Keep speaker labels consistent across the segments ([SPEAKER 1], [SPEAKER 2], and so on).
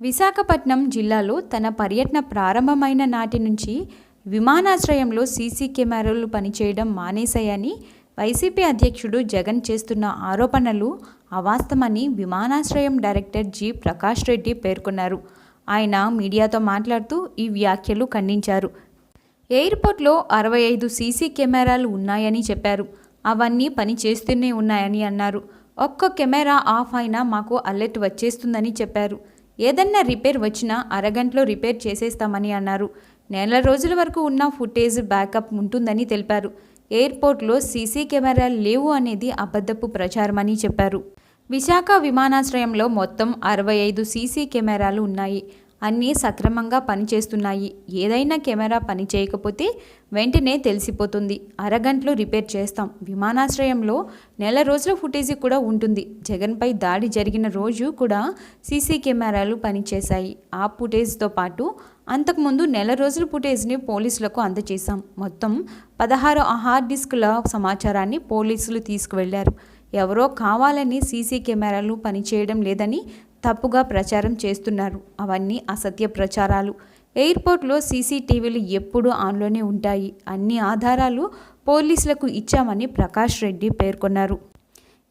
[SPEAKER 1] విశాఖపట్నం జిల్లాలో తన పర్యటన ప్రారంభమైన నాటి నుంచి విమానాశ్రయంలో సీసీ కెమెరాలు పనిచేయడం మానేశాయని వైసీపీ అధ్యక్షుడు జగన్ చేస్తున్న ఆరోపణలు అవాస్తమని విమానాశ్రయం డైరెక్టర్ జి. ప్రకాష్ రెడ్డి పేర్కొన్నారు. ఆయన మీడియాతో మాట్లాడుతూ ఈ వ్యాఖ్యలు ఖండించారు. ఎయిర్పోర్ట్లో అరవై ఐదు సీసీ కెమెరాలు ఉన్నాయని చెప్పారు. అవన్నీ పని చేస్తూనే ఉన్నాయని అన్నారు. ఒక్క కెమెరా ఆఫ్ అయినా మాకు అలర్ట్ వచ్చేస్తుందని చెప్పారు. ఏదన్నా రిపేర్ వచ్చినా అరగంటలో రిపేర్ చేసేస్తామని అన్నారు. నెల రోజుల వరకు ఉన్న ఫుటేజ్ బ్యాకప్ ఉంటుందని తెలిపారు. ఎయిర్పోర్ట్లో సీసీ కెమెరాలు లేవు అనేది అబద్ధపు ప్రచారమని చెప్పారు. విశాఖ విమానాశ్రయంలో మొత్తం అరవై ఐదు సీసీ కెమెరాలు ఉన్నాయి. అన్నీ సక్రమంగా పనిచేస్తున్నాయి. ఏదైనా కెమెరా పని చేయకపోతే వెంటనే తెలిసిపోతుంది. అరగంటలో రిపేర్ చేస్తాం. విమానాశ్రయంలో నెల రోజుల ఫుటేజీ కూడా ఉంటుంది. జగన్పై దాడి జరిగిన రోజు కూడా సీసీ కెమెరాలు పనిచేశాయి. ఆ ఫుటేజ్తో పాటు అంతకుముందు నెల రోజుల ఫుటేజ్ని పోలీసులకు అందజేశాం. మొత్తం పదహారు హార్డ్ డిస్కుల సమాచారాన్ని పోలీసులు తీసుకువెళ్ళారు. ఎవరో కావాలని సీసీ కెమెరాలు పనిచేయడం లేదని తప్పుగా ప్రచారం చేస్తున్నారు. అవన్నీ అసత్య ప్రచారాలు. ఎయిర్పోర్ట్లో సీసీటీవీలు ఎప్పుడూ ఆన్లోనే ఉంటాయి. అన్ని ఆధారాలు పోలీసులకు ఇచ్చామని ప్రకాష్ రెడ్డి పేర్కొన్నారు.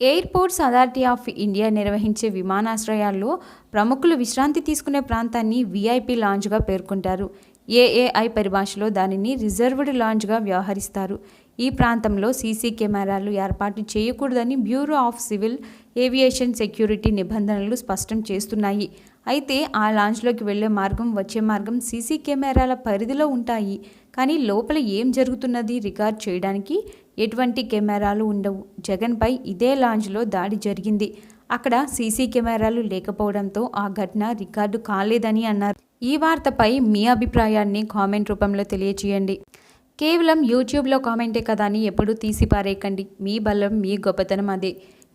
[SPEAKER 1] ఎయిర్పోర్ట్స్ అథారిటీ ఆఫ్ ఇండియా నిర్వహించే విమానాశ్రయాల్లో ప్రముఖులు విశ్రాంతి తీసుకునే ప్రాంతాన్ని వీఐపీ లాంజ్గా పేర్కొంటారు. ఏఏఐ పరిభాషలో దానిని రిజర్వ్డ్ లాంజ్గా వ్యవహరిస్తారు. ఈ ప్రాంతంలో సీసీ కెమెరాలు ఏర్పాటు చేయకూడదని bureau of civil aviation security నిబంధనలు స్పష్టం చేస్తున్నాయి. అయితే ఆ లాంచ్లోకి వెళ్ళే మార్గం వచ్చే మార్గం సీసీ కెమెరాల పరిధిలో ఉంటాయి. కానీ లోపల ఏం జరుగుతున్నది రికార్డ్ చేయడానికి ఎటువంటి కెమెరాలు ఉండవు. జగన్పై ఇదే లాంజ్లో దాడి జరిగింది. అక్కడ సీసీ కెమెరాలు లేకపోవడంతో ఆ ఘటన రికార్డు కాలేదని అన్నారు. ఈ వార్తపై మీ అభిప్రాయాన్ని కామెంట్ రూపంలో తెలియచేయండి. కేవలం యూట్యూబ్లో కామెంటే కదా అని ఎప్పుడూ తీసిపారేయకండి. మీ బలం మీ గొప్పతనం అదే.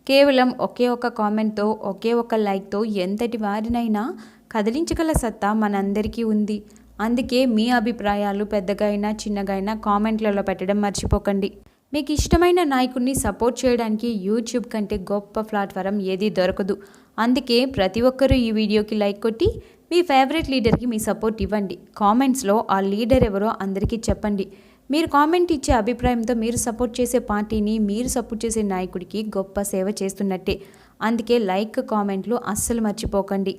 [SPEAKER 1] కేవలం ఒకే ఒక కామెంట్తో ఒకే ఒక లైక్తో ఎంతటి వారినైనా కదిలించగల సత్తా మనందరికీ ఉంది. అందుకే మీ అభిప్రాయాలు పెద్దగా అయినా చిన్నగా అయినా కామెంట్లలో పెట్టడం మర్చిపోకండి. మీకు ఇష్టమైన నాయకుడిని సపోర్ట్ చేయడానికి యూట్యూబ్ కంటే గొప్ప ప్లాట్ఫారం ఏది దొరకదు. అందుకే ప్రతి ఒక్కరూ ఈ వీడియోకి లైక్ కొట్టి మీ ఫేవరెట్ లీడర్కి మీ సపోర్ట్ ఇవ్వండి. కామెంట్స్లో ఆ లీడర్ ఎవరో అందరికీ చెప్పండి. మీరు కామెంట్ ఇచ్చే అభిప్రాయంతో మీరు సపోర్ట్ చేసే పార్టీని మీరు సపోర్ట్ చేసే నాయకుడికి గొప్ప సేవ చేస్తున్నట్టే. అందుకే లైక్ కామెంట్లు అస్సలు మర్చిపోకండి.